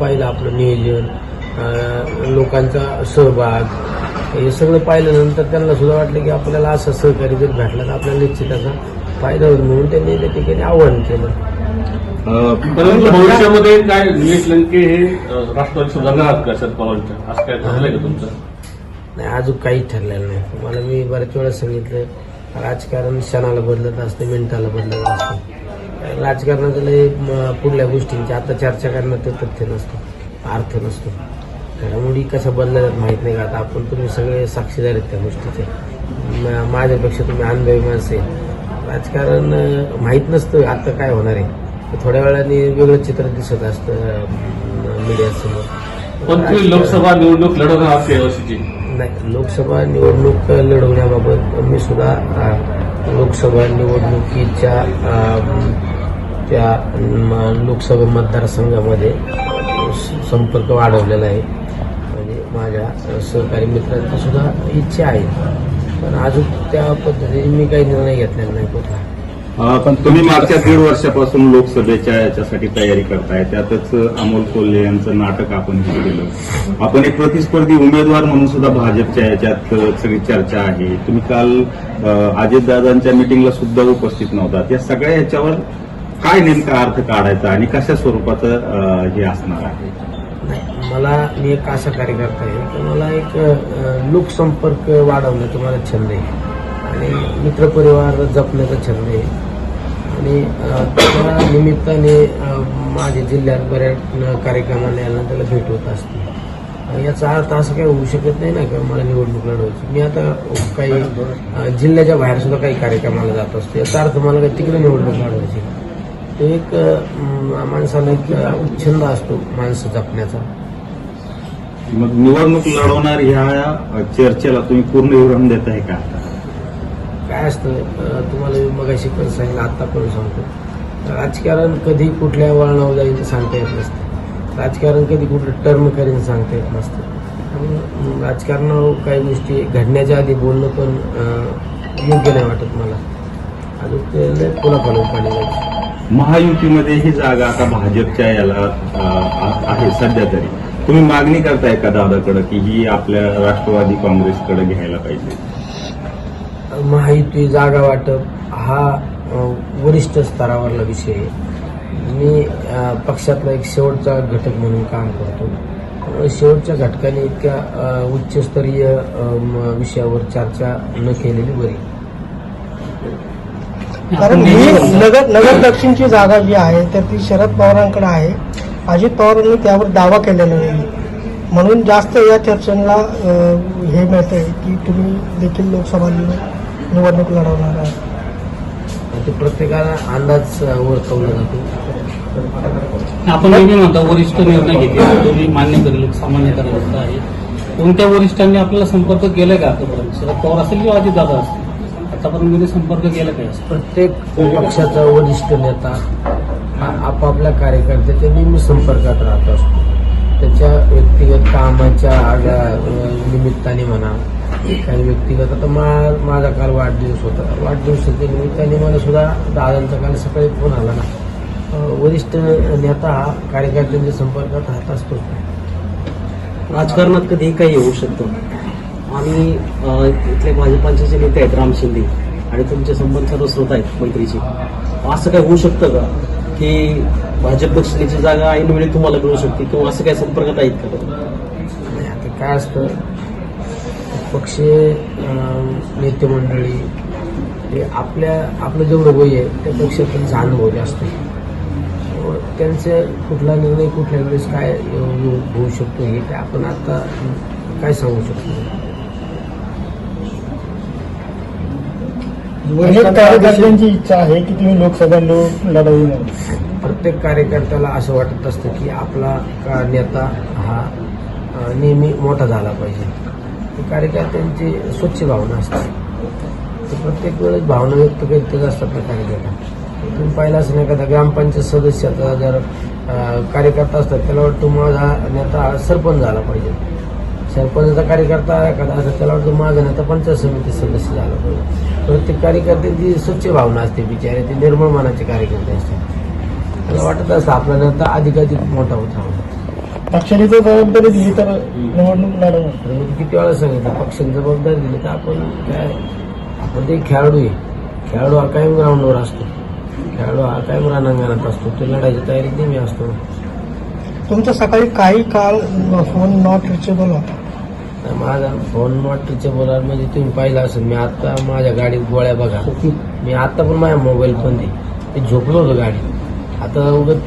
पाहिलं आपलं नियोजन लोकांचा सहभाग हे सगळं पाहिल्यानंतर त्यांना सुद्धा वाटलं की आपल्याला असं सहकारी जर भेटला तर आपल्याला निश्चित त्याचा फायदा होईल म्हणून त्यांनी त्या ठिकाणी आव्हान केलं. परंतु भविष्यामध्ये काय निलेश लंके हे राष्ट्रवादी सुधारणार आहात का शरद पवारांच्या. असं काय ठरलंय का तुमचं? नाही अजून काही ठरलेलं नाही. तुम्हाला मी बऱ्याच वेळा सांगितलं राजकारण क्षणाला बदलत असते मिनिटाला बदलत असते. राजकारणाचं लय पुढल्या गोष्टींची. आता चर्चा करण्यात ते तथ्य नसतं अर्थ नसतो. घडामोडी कशा बदलतात माहीत नाही का? आता आपण तुम्ही सगळे साक्षीदार आहेत त्या गोष्टीचे. माझ्यापेक्षा तुम्ही अनुभवी माणसं आहे राजकारण माहीत नसतं आता काय होणार आहे. थोड्या वेळाने वेगळं चित्र दिसत असतं मीडियासमोर. पण तुम्ही लोकसभा निवडणूक लढवणार नाही लोकसभा निवडणूक लढवण्याबाबत मी सुद्धा लोकसभा निवडणुकीच्या त्या म, लोकसभा मतदारसंघामध्ये स- संपर्क वाढवलेला आहे. म्हणजे माझ्या सहकारी मित्रांची सुद्धा इच्छा आहे. पण अजून त्या पद्धतीने मी काही निर्णय घेतलेला नाही कुठला. पण तुम्ही मागच्या दीड वर्षापासून लोकसभेच्या याच्यासाठी तयारी करताय. त्यातच अमोल कोल्हे यांचं नाटक आपण केलं. आपण एक प्रतिस्पर्धी उमेदवार म्हणून सुद्धा भाजपच्या याच्यात सगळी चर्चा आहे. तुम्ही काल अजितदादांच्या मिटिंगला सुद्धा उपस्थित नव्हता या सगळ्या याच्यावर काय नेमका अर्थ काढायचा आणि कशा स्वरूपाचं हे असणार आहे? मला मी एक असा कार्यकर्ता आहे. की मला एक लोकसंपर्क वाढवणं तुम्हाला छंद आहे. आणि मित्रपरिवार जपण्याचा छंद आहे. आणि त्या निमित्ताने माझ्या जिल्ह्यात बऱ्याच न- कार्यक्रमाला यायला त्याला भेट होत असते याचा अर्थ असं काही होऊ शकत नाही ना की मला निवडणूक लढवायची. मी आता काही जिल्ह्याच्या बाहेर सुद्धा काही कार्यक्रमाला जात असतो. याचा अर्थ मला काही तिकडे निवडणूक लढवायची तो एक माणसाला एक उच्छंद छंद असतो माणसं जपण्याचा. मग निवडणूक लढवणार ह्या चर्चेला तुम्ही पूर्ण विवरण देत आहे का? काय असतं? तुम्हाला मी मगाशी पण सांगितलं आत्ता पण सांगतो. राजकारण कधी कुठल्या वळणावर जाईल सांगता येत नसतं. राजकारण कधी कुठलं टर्म करेन सांगता येत नसतं. राजकारणावर काही गोष्टी घडण्याच्या आधी बोलणं पण योग्य नाही वाटत मला. अजून ते लय पाणी जायचं महायुतीमध्ये ही जागा आता भाजपच्या याला आहे सध्या तरी. तुम्ही मागणी करताय का दादाकडं की ही आपल्या राष्ट्रवादी काँग्रेसकडे घ्यायला पाहिजे? महायुती जागा वाटप हा वरिष्ठ स्तरावरला विषय आहे. मी पक्षातला एक शेवटचा घटक म्हणून काम करतो. शेवटच्या घटकाने इतक्या उच्चस्तरीय म, विषयावर चर्चा न केलेली बरी. कारण ही नगर नगर दक्षिणची जागा जी आहे तर ती शरद पवारांकडे आहे. अजित पवारांनी त्यावर दावा केलेला नाही. म्हणून जास्त या चर्चेला हे हे मिळतंय की तुम्ही देखील लोकसभा निवडणूक लढवणार आणि ते प्रत्येकाला अंदाज वर्तवला जातो. आपण नेहमी म्हणता वरिष्ठ निर्णय घेते तो मी मान्य करेल सामान्य कार्यकर्ता आहे. कोणत्या वरिष्ठांनी आपल्याला संपर्क केलाय का आतापर्यंत? शरद पवार असेल किंवा अजित दादा असतील? आतापर्यंत मी संपर्क केला काय प्रत्येक पक्षाचा वरिष्ठ नेता हा आपापल्या कार्यकर्त्याच्या नेहमी संपर्कात राहत असतो. त्याच्या व्यक्तिगत कामाच्या निमित्ताने म्हणा काही व्यक्तिगत आता मा माझा काल वाढदिवस होता. वाढदिवसाच्या निमित्ताने मला सुद्धा दादांचा काल सकाळी फोन आला ना. वरिष्ठ नेता हा कार्यकर्त्यांच्या संपर्कात राहत असतो राजकारणात कधीही काही होऊ शकतं. आणि इथले भाजपाचे जे नेते आहेत राम शिंदे आणि तुमचे संबंध सर्व स्रोत आहेत मैत्रीचे असं काय होऊ शकतं का? की भाजप दक्षिणेची जागा ऐनवेळी तुम्हाला मिळू शकते किंवा असं काय संपर्कात आहेत का? आता काय असतं पक्षीय नेते मंडळी हे आपल्या आपलं जेवढं वय आहे त्यापेक्षा त्यांचा अनुभव जास्त. त्यांचे कुठला निर्णय कुठल्या वेळेस काय होऊ शकतो हे काय आपण आता काय सांगू शकतो? कार्यकर्त्यांची इच्छा आहे की तुम्ही लोकसभा लढवू नये प्रत्येक कार्यकर्त्याला असं वाटत असतं की आपला का नेता हा नेहमी मोठा झाला पाहिजे. ते कार्यकर्त्यांची स्वच्छ भावना असते. ते प्रत्येक वेळेस भावना व्यक्त करीतच असतात ना कार्यकर्ता तुम्ही पाहिलं असं नाही एखादा ग्रामपंचायत सदस्याचा जर कार्यकर्ता असतात त्याला वाटतं माझा नेता सरपंच झाला पाहिजे. सरपंचाचा कार्यकर्ता एखादा असतात त्याला वाटतं माझा नेता पंचायत समिती सदस्य झाला पाहिजे. प्रत्येक कार्यकर्त्यांची स्वच्छ भावना असते बिचारे ते निर्मळ मनाचे कार्यकर्ते असतात. मला वाटत असतं आपला नेता अधिकाधिक मोठा होत. राहतो पक्षाने जबाबदारी दिली तर निवडणूक लढवणार. मी किती वेळा सांगितलं पक्षाने जबाबदारी दिली तर आपण काय आपण ते खेळाडू आहे. खेळाडू हा कायम ग्राउंडवर असतो. खेळाडू हा कायम रणांगणात असतो. तो लढायच्या तयारीत नेहमी असतो. तुमचा सकाळी काही काळ फोन नॉट रिचेबल होता? तर माझा फोन नॉट रिचेबल म्हणजे तुम्ही पाहिलं असेल मी आता माझ्या गाडीत गोळ्या बघा. मी आता पण माझ्या मोबाईल पण दे मी झोपलो होतो गाडीत. आता उगत